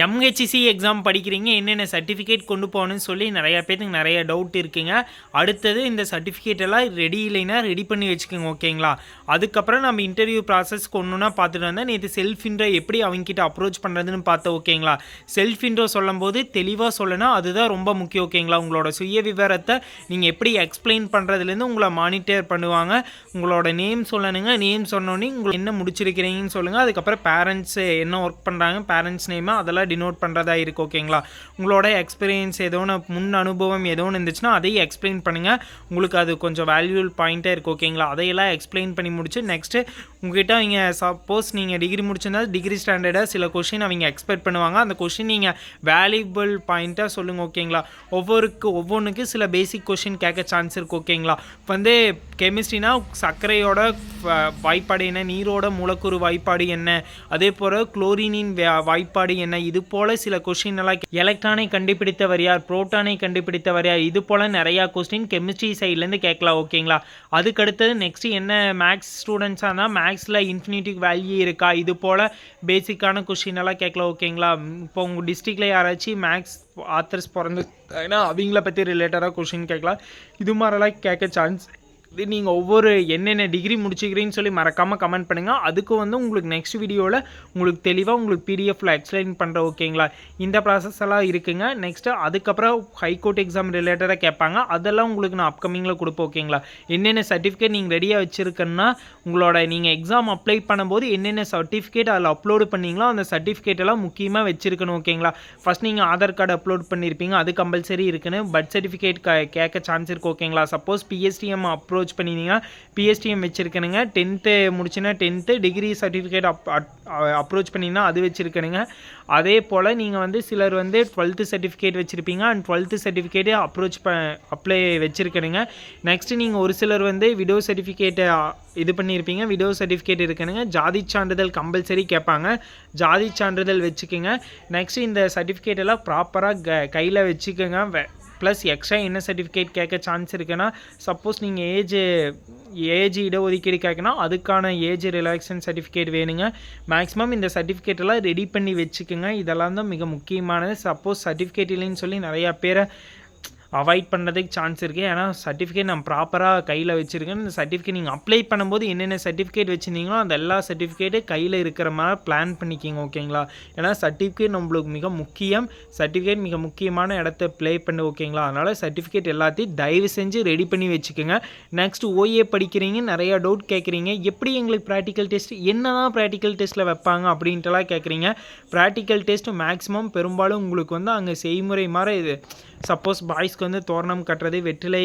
எம்ஹெச்சிசி exam படிக்கிறீங்க என்னென்ன certificate கொண்டு போகணும்னு சொல்லி நிறையா பேத்துக்கு நிறைய டவுட் இருக்குங்க. அடுத்தது இந்த சர்டிஃபிகேட் எல்லாம் ரெடி இல்லைன்னா ரெடி பண்ணி வச்சுக்கோங்க ஓகேங்களா அதுக்கப்புறம் நம்ம இன்டர்வியூ ப்ராசஸ் ஒன்றுனா பார்த்துட்டு வந்தேன் நேற்று செல்ஃப் இன்ட்ரோ எப்படி அவங்ககிட்ட அப்ரோச் பண்ணுறதுன்னு பார்த்தோம் ஓகேங்களா செல்ஃப் இன்ட்ரோ சொல்லும்போது தெளிவாக சொல்லணும் அதுதான் ரொம்ப முக்கியம் ஓகேங்களா உங்களோட சுய விவரத்தை நீங்கள் எப்படி எக்ஸ்பிளைன் பண்ணுறதுலேருந்து உங்களை மானிட்டர் பண்ணுவாங்க. உங்களோட நேம் சொல்லணுங்க நேம் சொன்னோன்னே உங்களுக்கு என்ன முடிச்சிருக்கிறீங்கன்னு சொல்லுங்கள் அதுக்கப்புறம் பேரண்ட்ஸ் என்ன ஒர்க் பண்ணுறாங்க பேரண்ட்ஸ் நேமு அதெல்லாம் டினோட் பண்ணுறதா இருக்குது ஓகேங்களா உங்களோட எக்ஸ்பீரியன்ஸ் ஏதோ ஒன்று முன் அனுபவம் ஏதோ ஒன்று இருந்துச்சுன்னா அதையும் எக்ஸ்பிளைன் பண்ணுங்கள் உங்களுக்கு அது கொஞ்சம் வேல்யூல் பாயிண்ட்டாக இருக்குது ஓகேங்களா அதையெல்லாம் எக்ஸ்பிளைன் பண்ணி முடிச்சு நெக்ஸ்ட்டு உங்ககிட்ட அவங்க சப்போஸ் நீங்கள் டிகிரி முடிச்சிருந்தா டிகிரி ஸ்டாண்டர்டாக சில கொஷின் அவங்க எக்ஸ்பெக்ட் பண்ணுவாங்க. அந்த கொஷின் நீங்கள் வேல்யூபிள் பாயிண்ட்டாக சொல்லுங்கள் ஓகேங்களா ஒவ்வொருக்கு ஒவ்வொன்றுக்கு சில பேசிக் கொஷின் கேட்க சான்ஸ் இருக்குது ஓகேங்களா இப்போ வந்து கெமிஸ்ட்ரினா சர்க்கரையோட வாய்ப்பாடு என்ன? நீரோட மூலக்கூறு வாய்ப்பாடு என்ன? அதே போல் குளோரினின் வாய்ப்பாடு என்ன? இது போல் சில கொஷின் எல்லாம் எலக்ட்ரானை கண்டுபிடித்தவர் யார்? புரோட்டானை கண்டுபிடித்தவர் யார்? இது போல் நிறையா கொஸ்டின் கெமிஸ்ட்ரி சைட்லேருந்து கேட்கலாம் ஓகேங்களா அதுக்கடுத்தது நெக்ஸ்ட் என்ன மேக்ஸ் ஸ்டூடெண்ட்ஸாக இருந்தால் மேக்ஸில் இன்ஃபினிட்டிவ் வேல்யூ இருக்கா? இது போல் பேசிக்கான கொஸ்டின் எல்லாம் கேட்கலாம் ஓகேங்களா இப்போ உங்கள் டிஸ்ட்ரிக்டில் யாராச்சும் மேக்ஸ் ஆத்தர்ஸ் பிறந்து ஏன்னா அவங்கள பற்றி ரிலேட்டடாக கொஷின் கேட்கலாம். இது மாதிரிலாம் கேட்க சான்ஸ் இது நீங்கள் ஒவ்வொரு என்னென்ன டிகிரி முடிச்சுக்கிறீன்னு சொல்லி மறக்காமல் கமெண்ட் பண்ணுங்கள் அதுக்கு வந்து உங்களுக்கு நெக்ஸ்ட் வீடியோவில் உங்களுக்கு தெளிவாக உங்களுக்கு பிடிஎஃப்பில் எக்ஸ்பிளைன் பண்ணுற ஓகேங்களா இந்த ப்ராசஸ் எல்லாம் இருக்குங்க. நெக்ஸ்ட்டு அதுக்கப்புறம் ஹைகோர்ட் எக்ஸாம் ரிலேட்டடாக கேட்பாங்க. அதெல்லாம் உங்களுக்கு நான் அப்கமிங்கில் கொடுப்பேன் ஓகேங்களா என்னென்ன சர்டிஃபிகேட் நீங்கள் ரெடியாக வச்சுருக்கேன்னா உங்களோட நீங்கள் எக்ஸாம் அப்ளை பண்ணும்போது என்னென்ன சர்டிஃபிகேட் அதில் அப்லோடு பண்ணீங்களோ அந்த சர்டிஃபிகேட் எல்லாம் முக்கியமாக வச்சுருக்கணும் ஓகேங்களா ஃபஸ்ட் நீங்கள் ஆதார் கார்டு அப்லோட் பண்ணியிருப்பீங்க அது கம்பல்சரி இருக்குன்னு பர்த் சர்டிஃபிகேட் கேட்க சான்ஸ் இருக்குது ஓகேங்களா சப்போஸ் பிஎஸ்டிஎம் அப்ரோச் பண்ணிங்கன்னா பிஎஸ்டிஎம் வச்சுருக்கணுங்க. Tenth முடிச்சுன்னா tenth degree certificate up approach பண்ணிங்கன்னா அது வச்சுருக்கணுங்க. அதே போல் நீங்கள் வந்து சிலர் வந்து டுவெல்த்து சர்டிஃபிகேட் வச்சுருப்பீங்க. அண்ட் டுவெல்த்து சர்டிஃபிகேட்டே அப்ரோச் ப அப்ளை வச்சுருக்கணுங்க. நெக்ஸ்ட்டு நீங்கள் ஒரு சிலர் வந்து விடோ சர்டிஃபிகேட்டை இது பண்ணியிருப்பீங்க. விடோ சர்டிஃபிகேட் இருக்கணுங்க ஜாதி சான்றிதழ் கம்பல்சரி கேட்பாங்க. ஜாதி சான்றிதழ் வச்சுக்கோங்க. நெக்ஸ்ட் இந்த சர்டிஃபிகேட் எல்லாம் ப்ராப்பராக க கையில் வச்சுக்கோங்க. ப்ளஸ் எக்ஸ்ட்ரா என்ன சர்டிஃபிகேட் கேட்க சான்ஸ் இருக்குன்னா சப்போஸ் நீங்கள் ஏஜ் ஏஜ் இடஒதுக்கீடு கேட்கணும் அதுக்கான ஏஜ் ரிலாக்ஸன் சர்டிஃபிகேட் வேணுங்க. மேக்ஸிமம் இந்த சர்டிஃபிகேட் எல்லாம் ரெடி பண்ணி வச்சுக்கோங்க. இதெல்லாம் தான் மிக முக்கியமானது. சப்போஸ் சர்டிஃபிகேட் இல்லைன்னு சொல்லி நிறையா பேரை அவாய்ட் பண்ணுறதுக்கு சான்ஸ் இருக்குது ஏன்னா சர்டிஃபிகேட் நான் ப்ராப்பராக கையில் வச்சுருக்கேன். இந்த சர்டிஃபிகேட் நீங்கள் அப்ளை பண்ணும்போது என்னென்ன சர்டிஃபிகேட் வச்சுருந்தீங்களோ அந்த எல்லா சர்டிஃபிகேட்டும் கையில் இருக்கிற மாதிரி பிளான் பண்ணிக்கிங்க ஓகேங்களா ஏன்னா சர்டிஃபிகேட் நம்மளுக்கு மிக முக்கியம். சர்டிஃபிகேட் மிக முக்கியமான இடத்த ப்ளே பண்ணு ஓகேங்களா அதனால் சர்டிஃபிகேட் எல்லாத்தையும் தயவு செஞ்சு ரெடி பண்ணி வச்சுக்கோங்க. நெக்ஸ்ட் ஓஏ படிக்கிறீங்க நிறையா டவுட் கேட்குறீங்க. எப்படி எங்களுக்கு ப்ராக்டிக்கல் டெஸ்ட் என்ன தான் ப்ராக்டிக்கல் டெஸ்ட்டில் வைப்பாங்க அப்படின்ட்டுலாம் கேட்குறீங்க. ப்ராக்டிக்கல் டெஸ்ட் மேக்ஸிமம் பெரும்பாலும் உங்களுக்கு வந்து அங்கே செய்முறை மாதிரி இது சப்போஸ் பாய்ஸ்க்கு வந்து தோரணம் கட்டுறது வெற்றிலை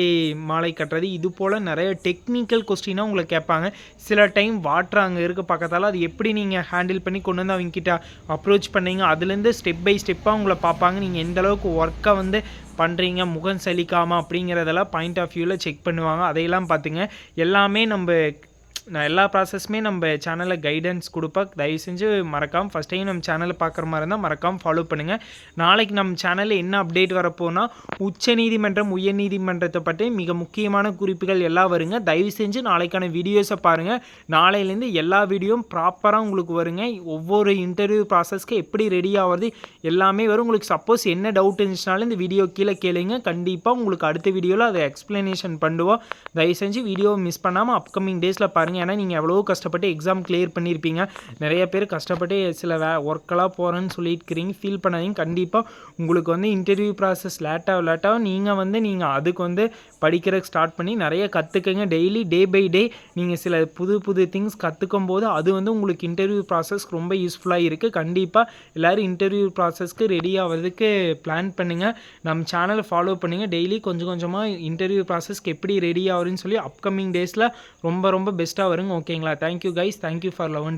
மாலை கட்டுறது இது போல் நிறைய டெக்னிக்கல் கொஸ்டினாக உங்களை கேட்பாங்க. சில டைம் வாட்டர் அங்கே இருக்க பக்கத்தால் அது எப்படி நீங்கள் ஹேண்டில் பண்ணி கொண்டு வந்து அவங்கக்கிட்ட அப்ரோச் பண்ணீங்க? அதுலேருந்து ஸ்டெப் பை ஸ்டெப்பாக உங்களை பார்ப்பாங்க. நீங்கள் எந்த அளவுக்கு ஒர்க்கை வந்து பண்ணுறீங்க முகம் சலிக்காமல் அப்படிங்கிறதெல்லாம் பாயிண்ட் ஆஃப் வியூவில் செக் பண்ணுவாங்க. அதையெல்லாம் பார்த்துங்க. எல்லாமே நம்ம நான் எல்லா ப்ராசஸுமே நம்ம சேனலில் கைடன்ஸ் கொடுப்பேன் தயவு செஞ்சு மறக்காமல் ஃபஸ்ட் டைம் நம்ம சேனலை பார்க்குற மாதிரி இருந்தால் மறக்காமல் ஃபாலோ பண்ணுங்கள் நாளைக்கு நம்ம சேனலில் என்ன அப்டேட் வரப்போனா உச்சநீதிமன்றம் உயர்நீதிமன்றத்தை பற்றி மிக முக்கியமான குறிப்புகள் எல்லாம் வருங்க. தயவு செஞ்சு நாளைக்கான வீடியோஸை பாருங்கள் நாளையிலேருந்து எல்லா வீடியோவும் ப்ராப்பராக உங்களுக்கு வருங்க. ஒவ்வொரு இன்டர்வியூ ப்ராசஸ்க்கு எப்படி ரெடி ஆகிறது எல்லாமே வரும். உங்களுக்கு சப்போஸ் என்ன டவுட் இருந்துச்சுனாலும் இந்த வீடியோ கீழே கேளுங்க. கண்டிப்பாக உங்களுக்கு அடுத்த வீடியோவில் அதை எக்ஸ்ப்ளனேஷன் பண்ணுவோம். தயவு செஞ்சு வீடியோவை மிஸ் பண்ணாமல் அப்கமிங் டேஸில் பாருங்கள் ஏன்னா நீங்கள் எவ்வளோ கஷ்டப்பட்டு எக்ஸாம் கிளியர் பண்ணியிருப்பீங்க நிறைய பேர் கஷ்டப்பட்டு சில வே ஒர்க்கெல்லாம் போகிறேன்னு சொல்லியிருக்கிறீங்க. ஃபீல் பண்ணாதீங்க. கண்டிப்பாக உங்களுக்கு வந்து இன்டர்வியூ ப்ராசஸ் லேட்டாக லேட்டாக நீங்கள் வந்து நீங்கள் அதுக்கு வந்து படிக்கிறதுக்கு ஸ்டார்ட் பண்ணி நிறைய கற்றுக்கங்க டெய்லி டே பை டே நீங்கள் சில புது புது திங்ஸ் கற்றுக்கும் போது அது வந்து உங்களுக்கு இன்டர்வியூ ப்ராசஸ்க்கு ரொம்ப யூஸ்ஃபுல்லாக இருக்குது கண்டிப்பாக எல்லோரும் இன்டர்வியூ ப்ராசஸ்க்கு ரெடி ஆகிறதுக்கு பிளான் பண்ணுங்கள் நம்ம சேனலை ஃபாலோ பண்ணுங்கள் டெய்லி கொஞ்சம் கொஞ்சமாக இன்டர்வியூ ப்ராசஸ்க்கு எப்படி ரெடி ஆகுதுன்னு சொல்லி அப்கமிங் டேஸில் ரொம்ப ரொம்ப பெஸ்ட்டாக வருங்க ஓகேங்களா thank you guys thank you for love and